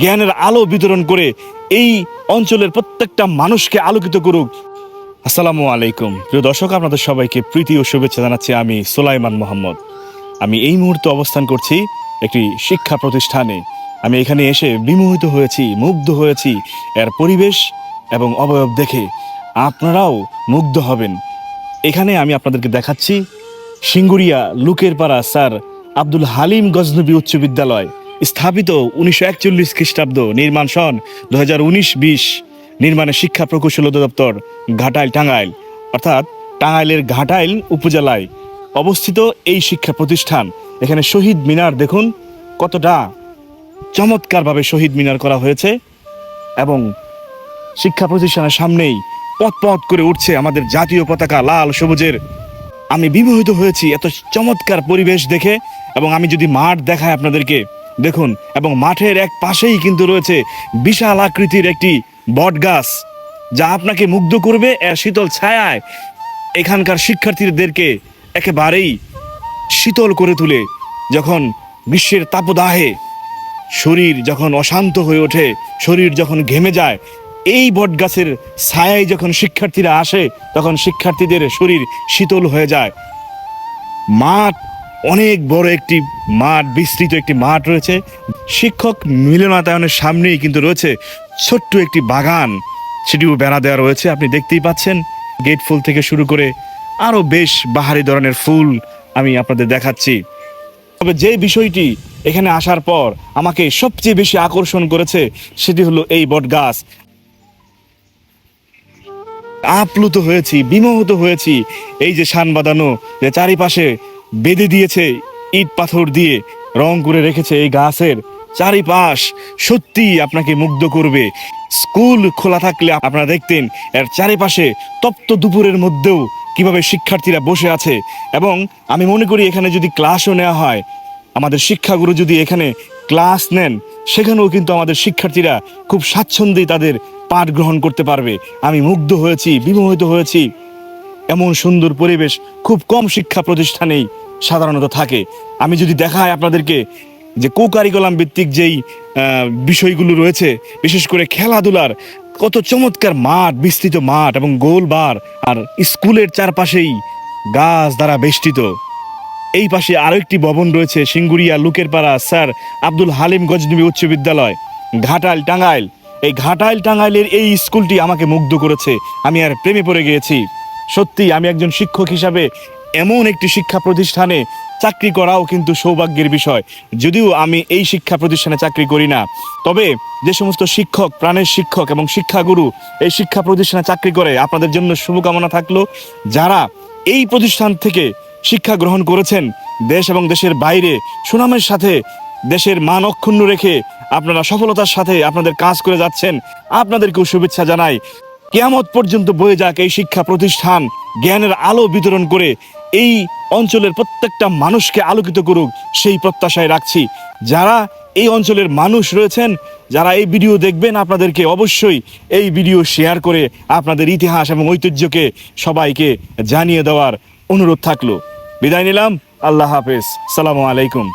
জ্ঞানের আলো বিতরণ করে এই অঞ্চলের প্রত্যেকটা মানুষকে আলোকিত করুক। আসসালামু আলাইকুম। প্রিয় দর্শক, আপনাদের সবাইকে প্রীতি ও শুভেচ্ছা জানাচ্ছি আমি সোলাইমান মোহাম্মদ। আমি এই মুহূর্তে অবস্থান করছি একটি শিক্ষা প্রতিষ্ঠানে। আমি এখানে এসে বিমোহিত হয়েছি, মুগ্ধ হয়েছি এর পরিবেশ এবং অবয়ব দেখে। আপনারাও মুগ্ধ হবেন। এখানে আমি আপনাদেরকে দেখাচ্ছি সিঙ্গুরিয়া লুকের পাড়া স্যার আব্দুল হালিম গজনবী উচ্চ বিদ্যালয়। স্থাপিত উনিশশো একচল্লিশ খ্রিস্টাব্দ নির্মাণ সন দু হাজার উনিশ বিশ। নির্মাণের শিক্ষা প্রকৌশল অধিদপ্তর ঘাটাইল টাঙ্গাইল, অর্থাৎ টাঙ্গাইলের ঘাটাইল উপজেলায় অবস্থিত এই শিক্ষা প্রতিষ্ঠান। এখানে শহীদ মিনার দেখুন, কতটা চমৎকারভাবে শহীদ মিনার করা হয়েছে এবং শিক্ষা প্রতিষ্ঠানের সামনেই পথ পথ করে উঠছে আমাদের জাতীয় পতাকা লাল সবুজের। আমি বিমোহিত হয়েছি, এত চমৎকার পরিবেশ দেখে এবং আমি যদি মাঠ দেখাই আপনাদেরকে দেখুন, এবং মাঠের এক পাশেই কিন্তু রয়েছে বিশাল আকৃতির একটি বট গাছ যা আপনাকে মুগ্ধ করবে এর শীতল ছায়ায়। এখানকার শিক্ষার্থীদেরকে একেবারেই শীতল করে তুলে যখন গ্রীষ্মের তাপদাহে শরীর যখন অশান্ত হয়ে ওঠে, শরীর যখন ঘেমে যায়, এই বটগাছের ছায়ায় যখন শিক্ষার্থীরা আসে, তখন শিক্ষার্থীদের শরীর শীতল হয়ে যায়। মাঠ অনেক বড় একটি মাঠ, বিস্তৃত একটি মাঠ রয়েছে। শিক্ষক মিলনায়তনের সামনেই কিন্তু রয়েছে ছোট্ট একটি বাগান। সেটিও বেড়া দেওয়া রয়েছে, আপনি দেখতেই পাচ্ছেন। গেট ফুল থেকে শুরু করে আরও বেশ বাহারি ধরনের ফুল আমি আপনাদের দেখাচ্ছি। তবে যে বিষয়টি এখানে আসার পর আমাকে সবচেয়ে বেশি আকর্ষণ করেছে, সেটি হলো এই বট গাছ আপ্লুত হয়েছি, বিমোহিত হয়েছি। এই যে শান বাঁধানো, যে চারিপাশে বেঁধে দিয়েছে ইট পাথর দিয়ে, রং করে রেখেছে এই গাছের চারিপাশ। সত্যি আপনাকে মুগ্ধ করবে। স্কুল খোলা থাকলে আপনারা দেখতেন, এর চারিপাশে তপ্ত দুপুরের মধ্যেও কীভাবে শিক্ষার্থীরা বসে আছে। এবং আমি মনে করি এখানে যদি ক্লাসও নেওয়া হয়, আমাদের শিক্ষাগুরু যদি এখানে ক্লাস নেন, সেখানেও কিন্তু আমাদের শিক্ষার্থীরা খুব স্বাচ্ছন্দ্যেই তাদের পাঠ গ্রহণ করতে পারবে। আমি মুগ্ধ হয়েছি, বিমোহিত হয়েছি। এমন সুন্দর পরিবেশ, খুব কম শিক্ষা প্রতিষ্ঠানেই সাধারণত থাকে। আমি যদি দেখাই আপনাদেরকে যে কো কারিকুলাম ভিত্তিক যেই বিষয়গুলো রয়েছে, বিশেষ করে খেলাধুলার কত চমৎকার মাঠ, বিস্তৃত মাঠ এবং গোল বার আর স্কুলের চারপাশেই গাছ দ্বারা বেষ্টিত। এই পাশে আরও একটি ভবন রয়েছে, সিঙ্গুরিয়া লুকের পাড়া স্যার আব্দুল হালিম গজনবী উচ্চ বিদ্যালয়, ঘাটাইল টাঙ্গাইল। এই ঘাটাইল টাঙ্গাইলের এই স্কুলটি আমাকে মুগ্ধ করেছে। আমি আর প্রেমে পড়ে গিয়েছি। সত্যি আমি একজন শিক্ষক হিসাবে এমন একটি শিক্ষা প্রতিষ্ঠানে চাকরি করাও কিন্তু সৌভাগ্যের বিষয়। যদিও আমি এই শিক্ষা প্রতিষ্ঠানে চাকরি করি না, তবে যে সমস্ত শিক্ষক, প্রাণের শিক্ষক এবং শিক্ষাগুরু এই শিক্ষা প্রতিষ্ঠানে চাকরি করে, আপনাদের জন্য শুভকামনা থাকল। যারা এই প্রতিষ্ঠান থেকে শিক্ষা গ্রহণ করেছেন, দেশ এবং দেশের বাইরে, সুনামের সাথে দেশের মান অক্ষুণ্ণ রেখে আপনারা সফলতার সাথে আপনাদের কাজ করে যাচ্ছেন, আপনাদেরকেও শুভেচ্ছা জানাই। কেয়ামত পর্যন্ত বয়ে যাক এই শিক্ষা প্রতিষ্ঠান, জ্ঞানের আলো বিতরণ করে এই অঞ্চলের প্রত্যেকটা মানুষকে আলোকিত করুক, সেই প্রত্যাশায় রাখছি। যারা এই অঞ্চলের মানুষ রয়েছেন, যারা এই ভিডিও দেখবেন আপনাদেরকে অবশ্যই এই ভিডিও শেয়ার করে আপনাদের ইতিহাস এবং ঐতিহ্যকে সবাইকে জানিয়ে দেওয়ার অনুরোধ থাকল। বিদায় নিলাম, আল্লাহ হাফেজ। সালামু আলাইকুম।